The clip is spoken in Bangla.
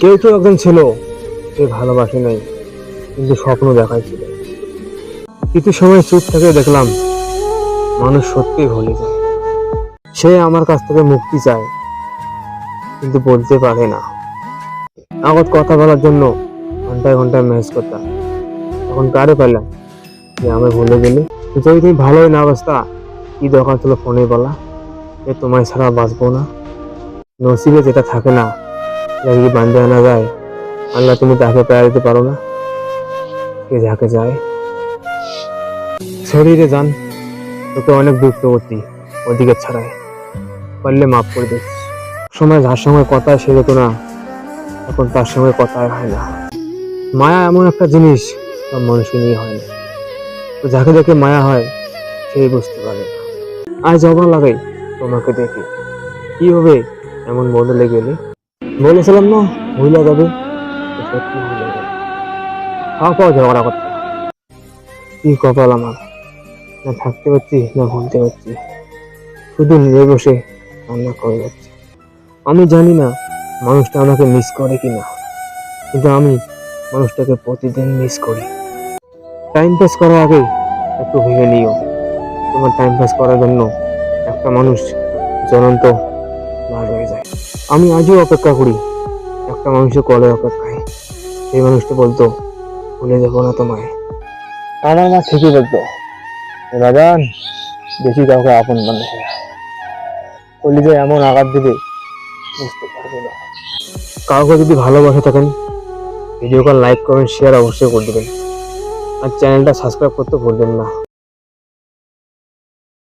কেউ কেউ একজন ছিল সে ভালোবাসে নাই, কিন্তু স্বপ্ন দেখাইছিল। কিছু সময় চুপ থেকে দেখলাম মানুষ সত্যি ভুলে যায়। সে আমার কাছ থেকে মুক্তি চায়, কিন্তু বলতে পারে না। আগত কথা বলার জন্য ঘন্টায় ঘন্টায় মেসেজ করতাম। তখন কারে পেলাম যে আমি ভুলে গেলি? যদি তুমি ভালোই না অবস্থা কি দরকার ছিল ফোনে বলা? যে তোমায় ছাড়া বাঁচবো না। নসিবে যেটা থাকে না যদি বান্ধে আনা যায়, আল্লাহ তুমি তাকে পেয়ে দিতে পারো না? কে যাকে যায় শরীরে যান, তোকে অনেক দুঃখ করতি ওদিকে ছাড়ায় পারলে মাফ করে দিস সময় যার সঙ্গে কথা সে যেত না, এখন তার সঙ্গে কথা হয় না। মায়া এমন একটা জিনিস, সব মানুষকে নিয়ে হয় না। তো যাকে দেখে মায়া হয়, সেই বুঝতে পারে আজ অবাক লাগে, তোমাকে দেখে। কি হবে, এমন বদলে গেলে? বলেছিলাম না ভুলে যাবে। তো সত্যি ভুলে যাবে খাওয়া পাওয়া ঝগড়া করতে কি কপাল আমার না থাকতে পারছি, না ভুলতে পারছি। শুধু নিজে বসে রান্না করে যাচ্ছি। আমি জানি না মানুষটা আমাকে মিস করে কিনা, কিন্তু আমি মানুষটাকে প্রতিদিন মিস করি। টাইম পাস করার আগে একটু ভেবে নিও। তোমার টাইম পাস করার জন্য একটা মানুষ জ্বলন্ত না যায়। আমি আজও অপেক্ষা করি। একটা মানুষের কলে অপেক্ষায় সেই মানুষটা বলতো ভুলে যাব না তোমায়। আমার মা ঠিকই বলতো বাগান বেশি কাউকে আপন মনে হয় কলিজায় এমন আঘাত দিবে বুঝতে পারবে না। কাউকে যদি ভালোবাসে থাকেন video call like comment share অবশ্যই করে দেবেন। আর চ্যানেলটা সাবস্ক্রাইব করতে ভুলবেন না।